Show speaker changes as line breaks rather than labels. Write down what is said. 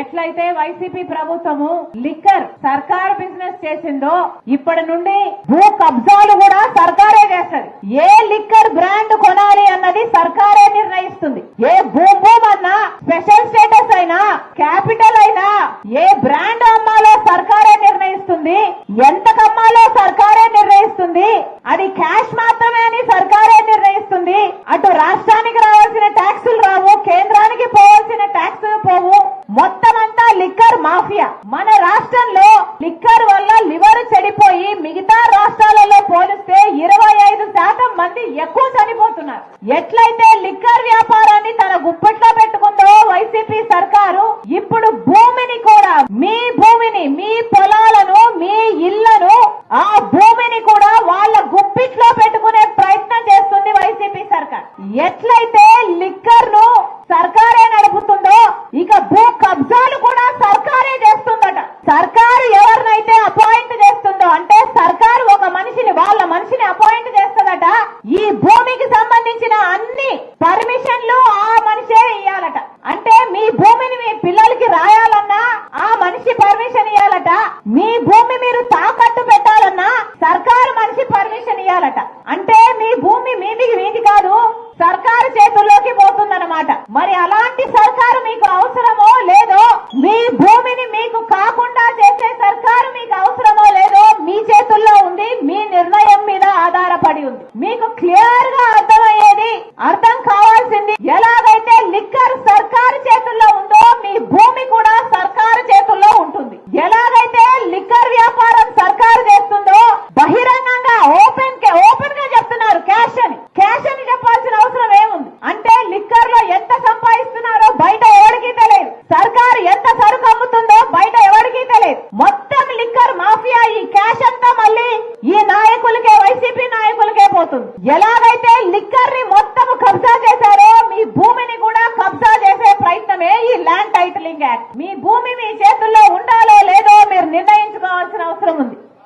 ఎట్లయితే వైసీపీ ప్రభుత్వము లిక్కర్ సర్కారు బిజినెస్ చేసిందో ఇప్పటి నుండి భూ కబ్జాలు కూడా సర్కారే చేస్తది. ఏ లిక్కర్ బ్రాండ్ కొనాలి అన్నది సర్కారే నిర్ణయిస్తుంది. ఏ భూమ్ భూమ్ అన్నా స్పెషల్ స్టేటస్ అయినా క్యాపిటల్ అయినా ఏ బ్రాండ్ అమ్మాలో సర్కారే నిర్ణయిస్తుంది ఎంత కమ్మాలో సర్కారే నిర్ణయిస్తుంది అది క్యాష్ మాత్రమే లిక్కర్ మాఫియా. మన రాష్ట్రంలో లిక్కర్ వల్ల లివర్ చెడిపోయి మిగతా రాష్ట్రాలలో పోలిస్తే ఇరవై ఐదు శాతం మంది ఎక్కువ చనిపోతున్నారు. ఎట్లయితే లిక్కర్ వ్యాపారాన్ని తన గుప్పట్లో పెట్టుకుందో వైసీపీ సర్కారు ఇప్పుడు భూమిని కూడా మీ భూమిని మీ పొలాలను మీ ఇళ్ళను ఆ భూమిని కూడా వాళ్ళ గుప్పిట్లో పెట్టుకునే ప్రయత్నం చేస్తుంది వైసీపీ సర్కార్ ఎట్లయితే లిక్కర్ను సర్కారే నడుపుతుందో ఇక భూ కబ్జాలు కూడా సర్కారే చేస్తుందట సర్కారు ఎవరినైతే అపాయింట్ చేస్తుందో అంటే సర్కారు ఒక మనిషిని అపాయింట్ చేస్తుందట. ఈ భూమికి సంబంధించిన అన్ని పర్మిషన్లు ఆ మనిషే ఇయ్యాలట. అంటే మీ భూమిని మీ పిల్లలకి రాయాలన్నా ఆ మనిషి పర్మిషన్ ఇవ్వాలట మీ భూమి మీరు తాకట్టు పెట్టాలన్నా సర్కారు మనిషి పర్మిషన్ ఇవ్వాలట అంటే మీ భూమి మీది మీది కాదు సర్కారు చేతుల్లోకి పోతుందన్నమాట. మరి అలాంటి ఆధారపడి ఉంది మీకు క్లియర్ పోతుంది. ఎలాగైతే లిక్కర్ని మొత్తం కబ్జా చేశారో మీ భూమిని కూడా కబ్జా చేసే ప్రయత్నమే ఈ ల్యాండ్ టైటిలింగ్ యాక్ట్. మీ భూమి మీ చేతుల్లో ఉండాలో లేదో మీరు నిర్ణయించుకోవాల్సిన అవసరం ఉంది.